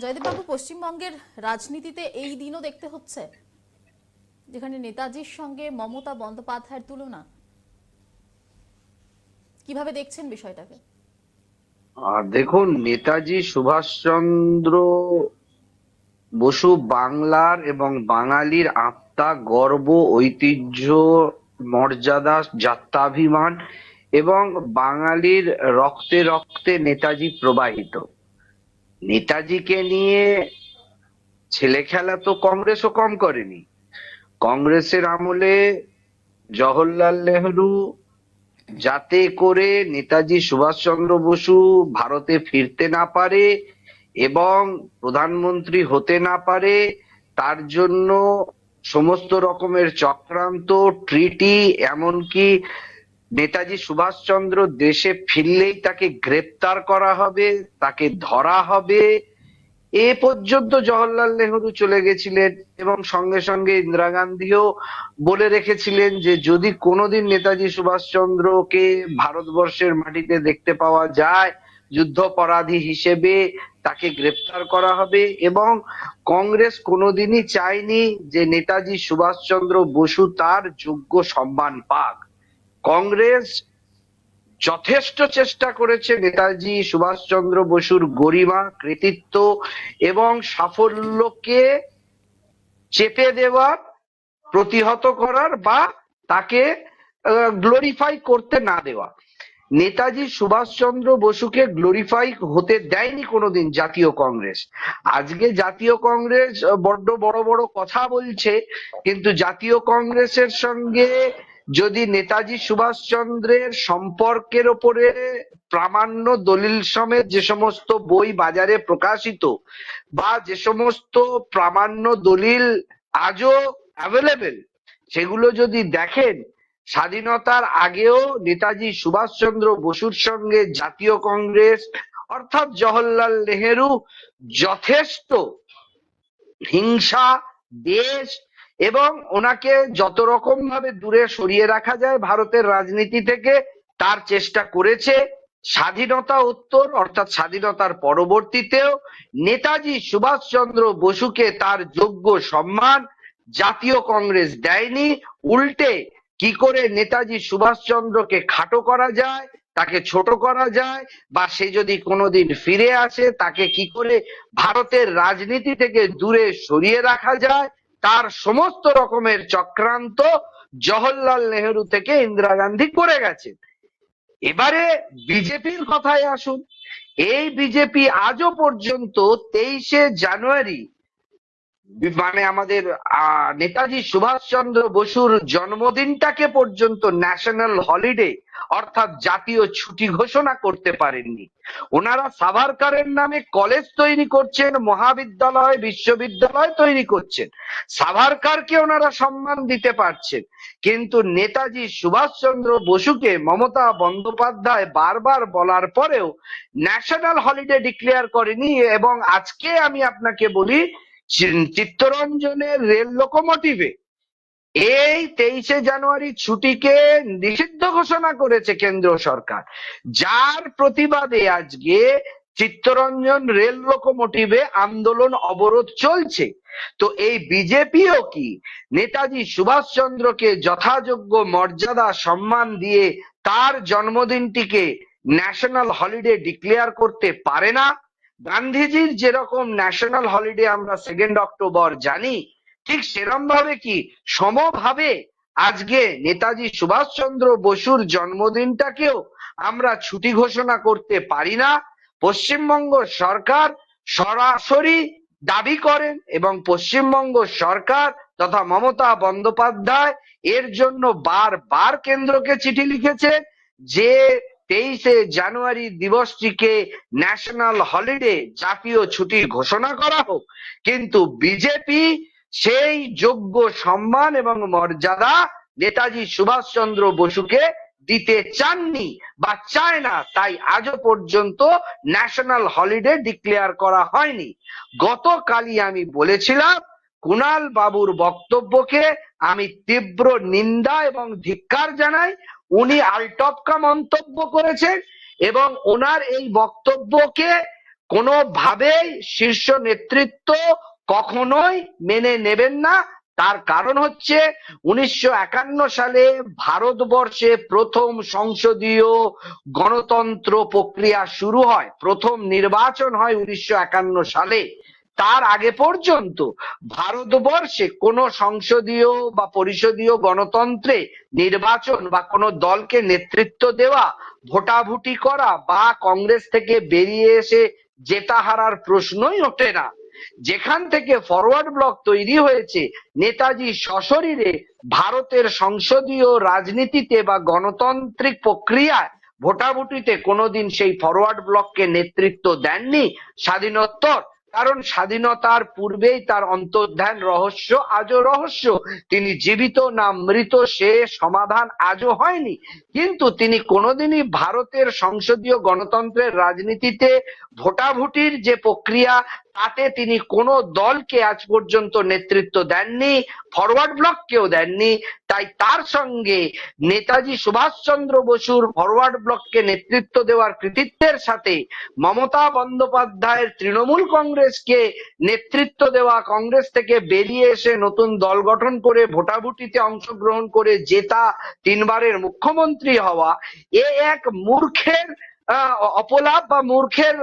জয়দেববাবু, পশ্চিমবঙ্গের রাজনীতিতে এই দিনও দেখতে হচ্ছে? যেখানে নেতাজির সঙ্গে মমতা বন্দ্যোপাধ্যায়ের তুলনা। কীভাবে দেখছেন বিষয়টাকে? আর দেখুন, নেতাজি সুভাষচন্দ্র বসু বাংলার এবং বাঙালির আত্মা, গর্ব, ঐতিহ্য, মর্যাদা যাত্রাভিমান এবং বাঙালির রক্তে রক্তে নেতাজি প্রবাহিত। নেতাজিকে নিয়ে ছেলে খেলা তো কংগ্রেসও কম করেনি। কংগ্রেসের আমলে জওহরলাল নেহরু যাতে করে নেতাজি সুভাষচন্দ্র বসু ভারতে ফিরতে না পারে এবং প্রধানমন্ত্রী হতে না পারে, তার জন্য সমস্ত রকমের চক্রান্ত, ট্রিটি, এমনকি নেতাজি সুভাষচন্দ্র দেশে ফিরলেই তাকে গ্রেপ্তার করা হবে, তাকে ধরা হবে। এ পর্যন্ত জওহরলাল নেহরু চলে গেছিলেন এবং সঙ্গে সঙ্গে ইন্দিরা গান্ধীও বলে রেখেছিলেন যে, যদি কোনোদিন নেতাজি সুভাষচন্দ্রকে ভারতবর্ষের মাটিতে দেখতে পাওয়া যায়, যুদ্ধপরাধী হিসেবে তাকে গ্রেপ্তার করা হবে এবং কংগ্রেস কোনোদিনই চায়নি যে নেতাজি সুভাষচন্দ্র বসু তার যোগ্য সম্মান পাক। কংগ্রেস যথেষ্ট চেষ্টা করেছে নেতাজি সুভাষচন্দ্র বসুর গরিমা, কৃতিত্ব এবং সাফল্যকে চেপে দেওয়ার, প্রতিহত করার বা তাকে গ্লোরিফাই করতে না দেওয়া। নেতাজি সুভাষচন্দ্র বসুকে গ্লোরিফাই হতে দেয়নি কোনোদিন জাতীয় কংগ্রেস। আজকে জাতীয় কংগ্রেস বড্ড বড় বড় কথা বলছে, কিন্তু জাতীয় কংগ্রেসের সঙ্গে যদি নেতাজি সুভাষচন্দ্রের সম্পর্কের ওপরে প্রামাণ্য দলিল সমেত যে সমস্ত বই বাজারে প্রকাশিত বা যে সমস্ত প্রামাণ্য দলিল আজও অ্যাভেলেবেল সেগুলো যদি দেখেন, স্বাধীনতার আগেও নেতাজি সুভাষচন্দ্র বসুর সঙ্গে জাতীয় কংগ্রেস অর্থাৎ জওহরলাল নেহেরু যথেষ্ট হিংসা, দেশ এবং ওনাকে যত রকম ভাবে দূরে সরিয়ে রাখা যায় ভারতের রাজনীতি থেকে, তার চেষ্টা করেছে স্বাধীনতা উত্তর, অর্থাৎ স্বাধীনতার পরবর্তীতেও নেতাজি সুভাষচন্দ্র বসুকে তার যোগ্য সম্মান জাতীয় কংগ্রেস দেয়নি। উল্টে কি করে নেতাজি সুভাষচন্দ্রকে খাটো করা যায়, তাকে ছোট করা যায়, বা সে যদি কোনোদিন ফিরে আসে, তাকে কি করে ভারতের রাজনীতি থেকে দূরে সরিয়ে রাখা যায়? তার সমস্ত রকমের চক্রান্ত জওহরলাল নেহেরু থেকে ইন্দিরা গান্ধী করে গেছে এবারে বিজেপির কথায় আসুন। এই বিজেপি আজও পর্যন্ত তেইশে জানুয়ারি মানে আমাদের নেতাজি সুভাষচন্দ্র বসুর জন্মদিনটাকে পর্যন্ত ন্যাশনাল হলিডে অর্থাৎ জাতীয় ছুটি ঘোষণা করতে পারেননি। ওনারা সাভারকারের নামে কলেজ তৈরি করছেন, মহাবিদ্যালয়, বিশ্ববিদ্যালয় তৈরি করছেন। সাভারকারকে ওনারা সম্মান দিতে পারছেন। কিন্তু নেতাজি সুভাষচন্দ্র বসুকে মমতা বন্দ্যোপাধ্যায় বারবার বলার পরেও ন্যাশনাল হলিডে ডিক্লেয়ার করেনি এবং আজকে আমি আপনাকে বলি চিত্তরঞ্জনের রেল লোকোমোটিভে এই তেইশে জানুয়ারি ছুটিকে নিষিদ্ধ ঘোষণা করেছে কেন্দ্র সরকার। যার প্রতিবাদে আজকে চিত্তরঞ্জন রেল লোকোমোটিভে আন্দোলন অবরোধ চলছে। তো এই বিজেপিও কি নেতাজি সুভাষচন্দ্রকে যথাযোগ্য মর্যাদা, সম্মান দিয়ে তার জন্মদিনটিকে ন্যাশনাল হলিডে ডিক্লেয়ার করতে পারে না? গান্ধীজির যেরকম ন্যাশনাল হলিডে আমরা সেকেন্ড অক্টোবর জানি ঠিক সেরম ভাবে কি? সমভাবে আজকে নেতাজি সুভাষচন্দ্র বসুর জন্মদিনটাকেও আমরা ছুটি ঘোষণা করতে পারি না। পশ্চিমবঙ্গ সরকার সরাসরি দাবি করেন এবং পশ্চিমবঙ্গ সরকার তথা মমতা বন্দ্যোপাধ্যায় এর জন্য বারবার কেন্দ্রকে চিঠি লিখেছে যে তেইশে জানুয়ারি দিবসটিকে ন্যাশনাল হলিডে জাতীয় ছুটি ঘোষণা করা হোক। কিন্তু বিজেপি সেই যোগ্য সম্মান এবং মর্যাদা নেতাজি সুভাষচন্দ্র বসুকে দিতে চাননি বা চায় না, তাই আজও পর্যন্ত ন্যাশনাল হলিডে ডিক্লেয়ার করা হয়নি। গতকালই আমি বলেছিলাম, কুণাল বাবুর বক্তব্যকে আমি তীব্র নিন্দা এবং ধিক্কার জানাই। উনি আলটপকা মন্তব্য করেছেন এবং ওনার এই বক্তব্যকে কোনোভাবেই শীর্ষ নেতৃত্ব কখনোই মেনে নেবেন না। তার কারণ হচ্ছে উনিশশো একান্ন সালে ভারতবর্ষে প্রথম সংসদীয় গণতন্ত্র প্রক্রিয়া শুরু হয়, প্রথম নির্বাচন হয় উনিশশো একান্ন সালে। তার আগে পর্যন্ত ভারতবর্ষে কোনো সংসদীয় বা পরিষদীয় গণতন্ত্রে নির্বাচন বা কোনো দলকে নেতৃত্ব দেওয়া, ভোটাভুটি করা বা কংগ্রেস থেকে বেরিয়ে এসে জেতা হারার প্রশ্নই ওঠে না। যেখান থেকে ফরওয়ার্ড ব্লক তৈরি হয়েছে, নেতাজি সশরীরে ভারতের সংসদীয় রাজনীতিতে বা গণতান্ত্রিক প্রক্রিয়ায় ভোটাভুটিতে কোনোদিন সেই ফরওয়ার্ড ব্লককে নেতৃত্ব দেননি স্বাধীনোত্তর। কারণ স্বাধীনতার পূর্বেই তার অন্তর্ধান রহস্য আজও রহস্য। তিনি জীবিত না মৃত সে সমাধান আজও হয়নি। কিন্তু তিনি কোনোদিনই ভারতের সংসদীয় গণতন্ত্রের রাজনীতিতে ভোটাভুটির যে প্রক্রিয়া তাতে তিনি কোনো দলকে আজ পর্যন্ত নেতৃত্ব দেননি ফরওয়ার্ড ব্লককেও দেননি। তাই তার সঙ্গে নেতাজি সুভাষচন্দ্র বসুর ফরওয়ার্ড ব্লককে নেতৃত্ব দেওয়ার কৃতিত্বের সাথে মমতা বন্দ্যোপাধ্যায়ের তৃণমূল কংগ্রেসকে নেতৃত্ব দেওয়া কংগ্রেস থেকে বেরিয়ে এসে নতুন দল গঠন করে ভোটাভুটিতে অংশগ্রহণ করে জেতা তিনবারের মুখ্যমন্ত্রী হওয়া, এ এক মূর্খের অপলাপ বা মূর্খের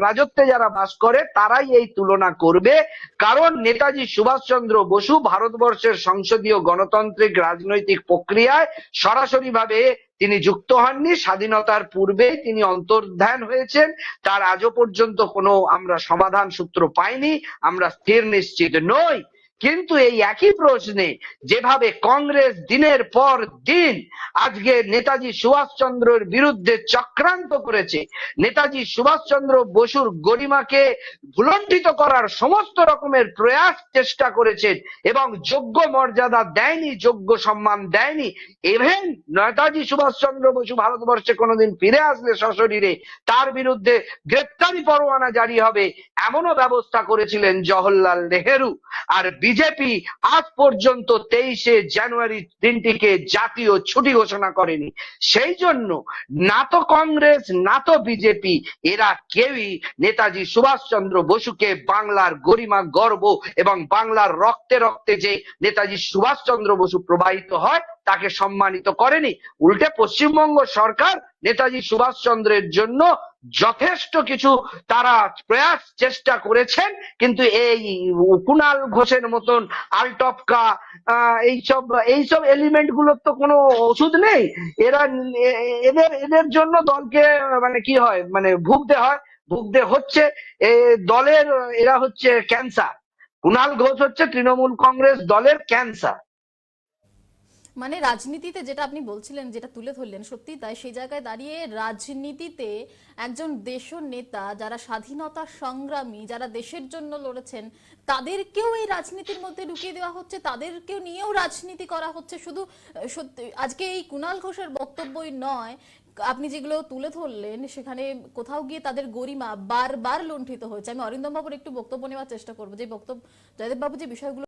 রাজত্বে যারা বাস করে, তারাই এই তুলনা করবে। কারণ নেতাজি সুভাষচন্দ্র বসু ভারতবর্ষের সংসদীয় গণতান্ত্রিক রাজনৈতিক প্রক্রিয়ায় সরাসরি ভাবে তিনি যুক্ত হননি। স্বাধীনতার পূর্বেই তিনি অন্তর্ধান হয়েছেন। তার আজও পর্যন্ত কোনো আমরা সমাধান সূত্র পাইনি। আমরা স্থির নিশ্চিত নই। কিন্তু এই একই প্রশ্নে যেভাবে কংগ্রেস দিনের পর দিন আজকে নেতাজি সুভাষচন্দ্রের বিরুদ্ধে চক্রান্ত করেছে, নেতাজি সুভাষচন্দ্র বসুর গরিমাকে ভুলণ্ঠিত করার সমস্ত রকমের প্রয়াস চেষ্টা করেছেন এবং যোগ্য মর্যাদা দেয়নি, যোগ্য সম্মান দেয়নি। ইভেন নেতাজি সুভাষচন্দ্র বসু ভারতবর্ষে কোনোদিন ফিরে আসলে সশরীরে, তার বিরুদ্ধে গ্রেপ্তারি পরোয়ানা জারি হবে, এমনও ব্যবস্থা করেছিলেন জওহরলাল নেহেরু। আর বিজেপি আজ পর্যন্ত তেইশে জানুয়ারি দিনটিকে জাতীয় ছুটি ঘোষণা করেনি। সেই জন্য না তো কংগ্রেস, না তো বিজেপি, এরা কেউই নেতাজি সুভাষচন্দ্র বসুকে বাংলার গরিমা, গর্ব এবং বাংলার রক্তে রক্তে যে নেতাজি সুভাষচন্দ্র বসু প্রবাহিত হয়, তাকে সম্মানিত করেনি। উল্টে পশ্চিমবঙ্গ সরকার নেতাজি সুভাষচন্দ্রের জন্য যথেষ্ট কিছু তারা প্রয়াস চেষ্টা করেছেন, কিন্তু এই কুণাল ঘোষের মতন আলটপকা এইসব এইসব এলিমেন্টগুলোর তো কোনো ওষুধ নেই। এরা এদের এদের জন্য দলকে মানে কি হয় মানে ভুগতে হয়, ভুগতে হচ্ছে। এ, দলের, এরা হচ্ছে ক্যান্সার কুণাল ঘোষ হচ্ছে তৃণমূল কংগ্রেস দলের ক্যান্সার মানে রাজনীতিতে যেটা আপনি বলছিলেন, যেটা তুলে ধরলেন সত্যি তাই। সেই জায়গায় দাঁড়িয়ে রাজনীতিতে একজন দেশ নেতা, যারা স্বাধীনতা সংগ্রামী, যারা দেশের জন্য লড়েছেন, তাদেরকেও এই রাজনীতির মধ্যে ঢুকিয়ে দেওয়া হচ্ছে, তাদেরকেও নিয়েও রাজনীতি করা হচ্ছে। শুধু সত্যি, আজকে এই কুণাল ঘোষের বক্তব্যই নয়, আপনি যেগুলো তুলে ধরলেন, সেখানে কোথাও গিয়ে তাদের গরিমা বারবার লুণ্ঠিত হয়েছে। আমি অরিন্দম বাবুর একটু বক্তব্য নেওয়ার চেষ্টা করব। যে বক্তব্য, জয়দেব বাবু যে বিষয়গুলো